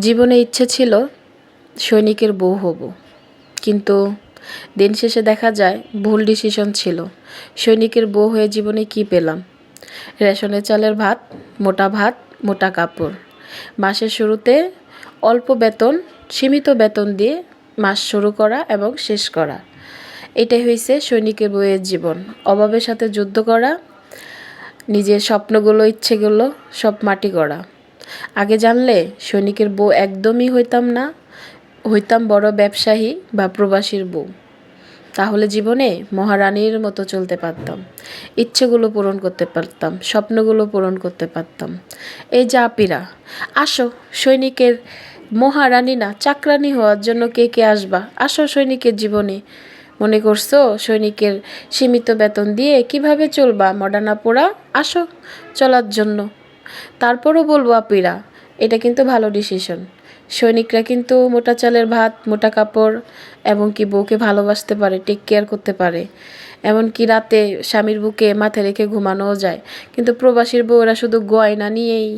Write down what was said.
জীবনে ইচ্ছে ছিল সৈনিকের বউ হব। কিন্তু দিন শেষে দেখা যায় ভুল ডিসিশন ছিল। সৈনিকের বউ হয়ে জীবনে কি পেলাম? রেশনের চালের ভাত, মোটা ভাত, মোটা কাপড়। মাসের শুরুতে অল্প বেতন, সীমিত বেতন দিয়ে মাস শুরু করা এবং শেষ করা। এটাই হয়েছে সৈনিকের বইয়ের জীবন। অভাবের সাথে যুদ্ধ করা, নিজের স্বপ্নগুলো, ইচ্ছেগুলো সব মাটি করা আগে জানলে সৈনিকের বউ একদমই হইতাম না, হইতাম বড় ব্যবসায়ী বা প্রবাসীর বউ। তাহলে জীবনে মহারানীর মতো চলতে পারতাম। ইচ্ছেগুলো পূরণ করতে পারতাম, স্বপ্নগুলো পূরণ করতে পারতাম। এই যে আপিরা, আসো সৈনিকের মহারানী না, চাকরানি হওয়ার জন্য কে কে আসবা? আসো সৈনিকের জীবনে। মনে করছ সৈনিকের সীমিত বেতন দিয়ে কীভাবে চলবা মডার্না পোড়া আসো চলার জন্য। তারপরও বলব আপিরা, এটা কিন্তু ভালো ডিসিশন সৈনিকরা কিন্তু মোটা চালের ভাত, মোটা কাপড় এবং কি বউকে ভালোবাসতে পারে টেক কেয়ার করতে পারে। এমনকি রাতে স্বামীর বুকে মাথায় রেখে ঘুমানোও যায়। কিন্তু প্রবাসীর বউরা শুধু গয়না নিয়েই